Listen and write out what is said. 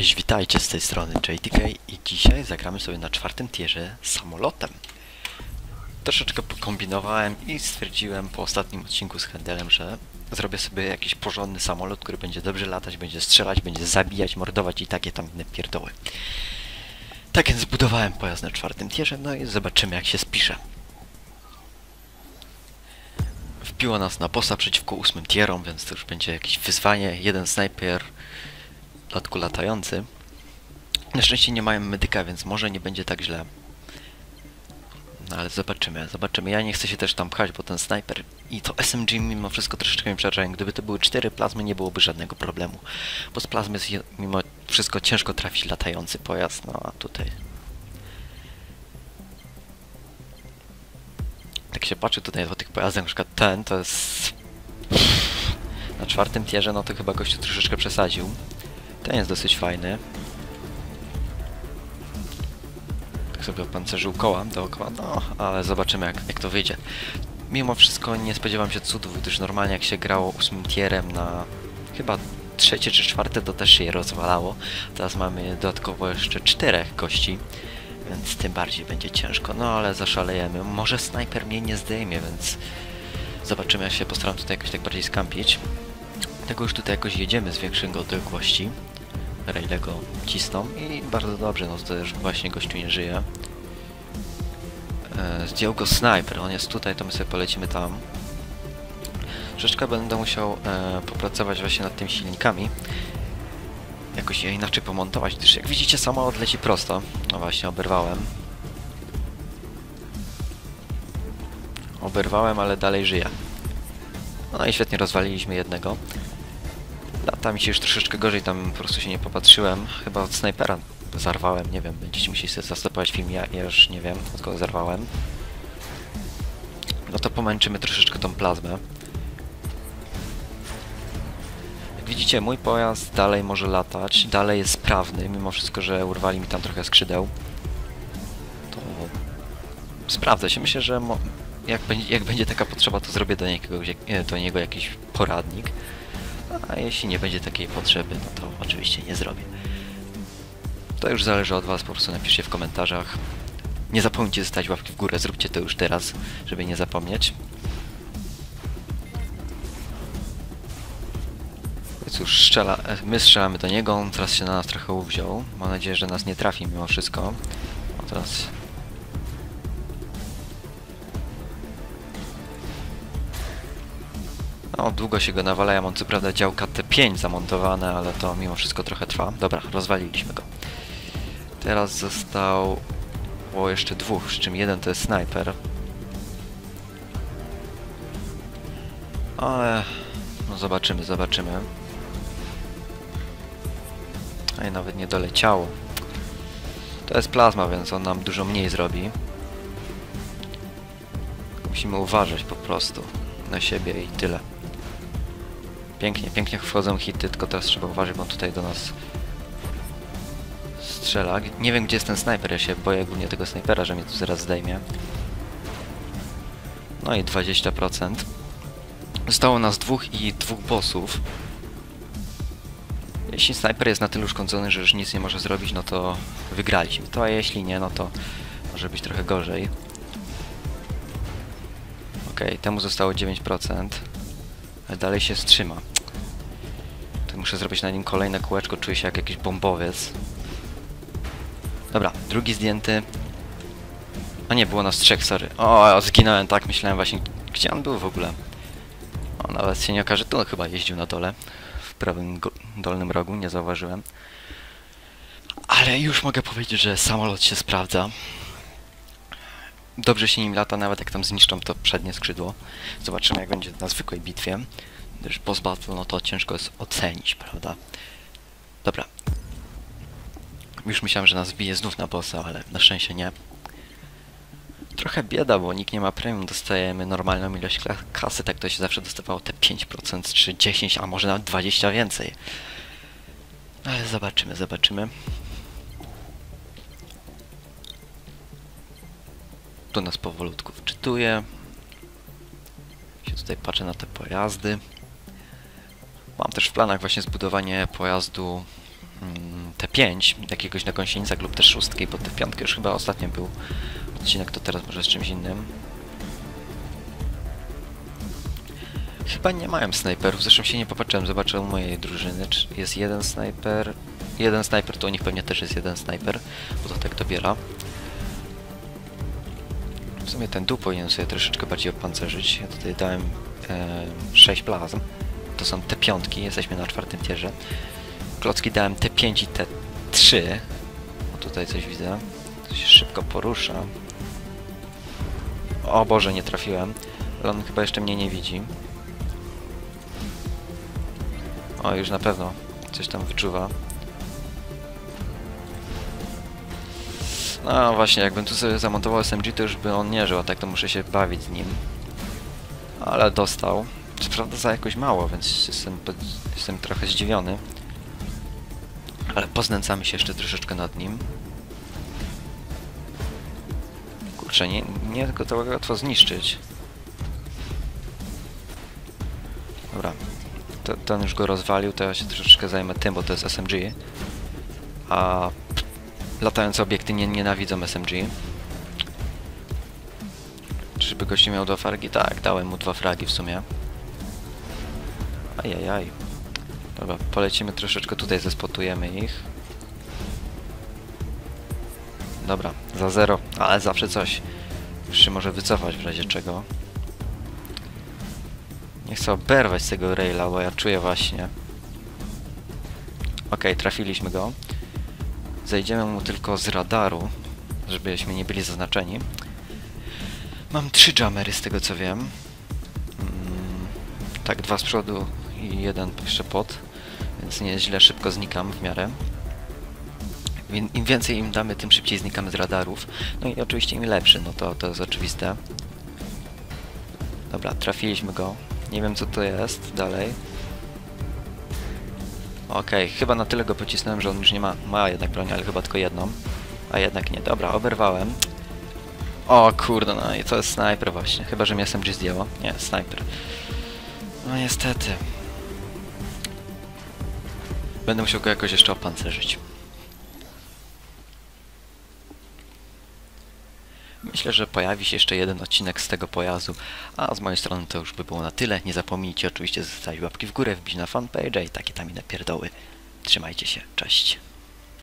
Cześć, witajcie z tej strony JTK i dzisiaj zagramy sobie na czwartym tierze samolotem. Troszeczkę pokombinowałem i stwierdziłem po ostatnim odcinku z Hendelem, że zrobię sobie jakiś porządny samolot, który będzie dobrze latać, będzie strzelać, będzie zabijać, mordować i takie tam inne pierdoły. Tak więc zbudowałem pojazd na czwartym tierze, no i zobaczymy jak się spisze. Wpiło nas na bossa przeciwko ósmym tierom, więc to już będzie jakieś wyzwanie. Jeden snajper, latku latający. Na szczęście nie mają medyka, więc może nie będzie tak źle. No ale zobaczymy, zobaczymy. Ja nie chcę się też tam pchać, bo ten snajper i to SMG mimo wszystko troszeczkę mi przerażają. Gdyby to były cztery plazmy, nie byłoby żadnego problemu. Bo z plazmy jest je- mimo wszystko ciężko trafić latający pojazd, no a tutaj... Tak się patrzy tutaj po tych pojazdach, na przykład ten to jest... Na czwartym tierze, no to chyba gościu troszeczkę przesadził. Ten jest dosyć fajny. Tak sobie opancerzył koła dookoła, no, ale zobaczymy jak, jak to wyjdzie. Mimo wszystko nie spodziewam się cudów, gdyż normalnie jak się grało ósmym tierem na chyba trzecie czy czwarte, to też się je rozwalało. Teraz mamy dodatkowo jeszcze czterech gości, więc tym bardziej będzie ciężko. No ale zaszalejemy. Może snajper mnie nie zdejmie, więc zobaczymy. Ja się postaram tutaj jakoś tak bardziej skampić. Tego już tutaj jakoś jedziemy z większej odległości. Raile go cisną i bardzo dobrze, no to też właśnie gościu nie żyje. E, zdjął go snajper, on jest tutaj, to my sobie polecimy tam. Troszeczkę będę musiał e, popracować właśnie nad tymi silnikami. Jakoś je inaczej pomontować, gdyż jak widzicie samolot leci prosto. No właśnie, oberwałem. Oberwałem, ale dalej żyje. No i świetnie rozwaliliśmy jednego. Lata mi się już troszeczkę gorzej, tam po prostu się nie popatrzyłem. Chyba od snajpera zarwałem, nie wiem, będziecie musieli sobie zastopować film, ja, ja już nie wiem, od kogo zarwałem. No to pomęczymy troszeczkę tą plazmę. Widzicie, mój pojazd dalej może latać, dalej jest sprawny, mimo wszystko, że urwali mi tam trochę skrzydeł. To sprawdza się, myślę, że jak, będzie, jak będzie taka potrzeba, to zrobię do niego, do niego jakiś poradnik. A jeśli nie będzie takiej potrzeby, no to oczywiście nie zrobię. To już zależy od Was, po prostu napiszcie w komentarzach. Nie zapomnijcie zostawić łapki w górę, zróbcie to już teraz, żeby nie zapomnieć. Cóż, strzela, e, my strzelamy do niego, on teraz się na nas trochę uwziął. Mam nadzieję, że nas nie trafi mimo wszystko. O, teraz No, długo się go nawala, ja mam co prawda działka T5 zamontowane, ale to mimo wszystko trochę trwa. Dobra, rozwaliliśmy go. Teraz zostało jeszcze dwóch, z czym jeden to jest snajper. Ale... No zobaczymy, zobaczymy. A i nawet nie doleciało. To jest plazma, więc on nam dużo mniej zrobi. Musimy uważać po prostu na siebie i tyle. Pięknie, pięknie wchodzą hity, tylko teraz trzeba uważać, bo on tutaj do nas strzela. Nie wiem, gdzie jest ten snajper, ja się boję głównie tego snajpera, że mnie tu zaraz zdejmie. No i 20%. Zostało nas dwóch i dwóch bossów. Jeśli snajper jest na tyle uszkodzony, że już nic nie może zrobić, no to wygraliśmy to, a jeśli nie, no to może być trochę gorzej. Okej, temu zostało 9%. Ale dalej się strzyma. To muszę zrobić na nim kolejne kółeczko, czuję się jak jakiś bombowiec. Dobra, drugi zdjęty. A nie, było nas trzech, sorry. O, zginąłem, tak, myślałem właśnie, gdzie on był w ogóle. O, nawet się nie okaże, tu chyba jeździł na dole. Prawym dolnym rogu, nie zauważyłem. Ale już mogę powiedzieć, że samolot się sprawdza. Dobrze się nim lata, nawet jak tam zniszczą to przednie skrzydło. Zobaczymy jak będzie na zwykłej bitwie. Gdyż boss battle, no to ciężko jest ocenić, prawda? Dobra. Już myślałem, że nas bije znów na bossa, ale na szczęście nie. Trochę bieda, bo nikt nie ma premium, dostajemy normalną ilość kasy, tak to się zawsze dostawało te 5% czy 10, a może nawet 20 więcej. Ale zobaczymy, zobaczymy. Tu nas powolutku wczytuje. Się tutaj patrzę na te pojazdy. Mam też w planach właśnie zbudowanie pojazdu T5, jakiegoś na gąsienicach lub też szóstki, bo T5 już chyba ostatnio był odcinek, to teraz może z czymś innym. Chyba nie mają snajperów, zresztą się nie popatrzyłem, zobaczę u mojej drużyny, czy jest jeden snajper. Jeden snajper, to u nich pewnie też jest jeden snajper, bo to tak dobiera. W sumie ten dół powinien sobie troszeczkę bardziej opancerzyć. Ja tutaj dałem e, 6 plazm. To są te piątki, jesteśmy na czwartym tierze. Klocki dałem T5 i T3. O, tutaj coś widzę. To się szybko porusza. O Boże, nie trafiłem. On chyba jeszcze mnie nie widzi. O, już na pewno coś tam wyczuwa. No właśnie, jakbym tu sobie zamontował SMG, to już by on nie żył, a tak to muszę się bawić z nim. Ale dostał. Co prawda za jakoś mało, więc jestem, jestem trochę zdziwiony. Ale poznęcamy się jeszcze troszeczkę nad nim. Kurczę, nie, nie tylko to łatwo zniszczyć. Dobra. To, ten już go rozwalił, to ja się troszeczkę zajmę tym, bo to jest SMG. A latające obiekty nie nienawidzą SMG. Czyżby gości miał dwa fragi? Tak, dałem mu dwa fragi w sumie. Ajajaj. Dobra, polecimy troszeczkę tutaj, zespotujemy ich. Dobra, za zero, ale zawsze coś. Już się może wycofać w razie czego. Nie chcę oberwać tego raila, bo ja czuję właśnie. Okej, trafiliśmy go. Zejdziemy mu tylko z radaru, żebyśmy nie byli zaznaczeni. Mam trzy jamery z tego co wiem. Mm, tak, dwa z przodu i jeden jeszcze pod, więc nieźle szybko znikam w miarę. Im więcej im damy, tym szybciej znikamy z radarów. No i oczywiście im lepszy, no to, to jest oczywiste. Dobra, trafiliśmy go. Nie wiem co to jest dalej. Okej, chyba na tyle go pocisnąłem, że on już nie ma... Ma jednak broń, ale chyba tylko jedną. A jednak nie. Dobra, oberwałem. O kurde, no i to jest snajper właśnie. Chyba, że mnie SMG zdjęło. Nie, snajper. No niestety. Będę musiał go jakoś jeszcze opancerzyć. Myślę, że pojawi się jeszcze jeden odcinek z tego pojazdu, a z mojej strony to już by było na tyle. Nie zapomnijcie oczywiście zostawić łapki w górę, wbić na fanpage i takie tam inne pierdoły. Trzymajcie się, cześć.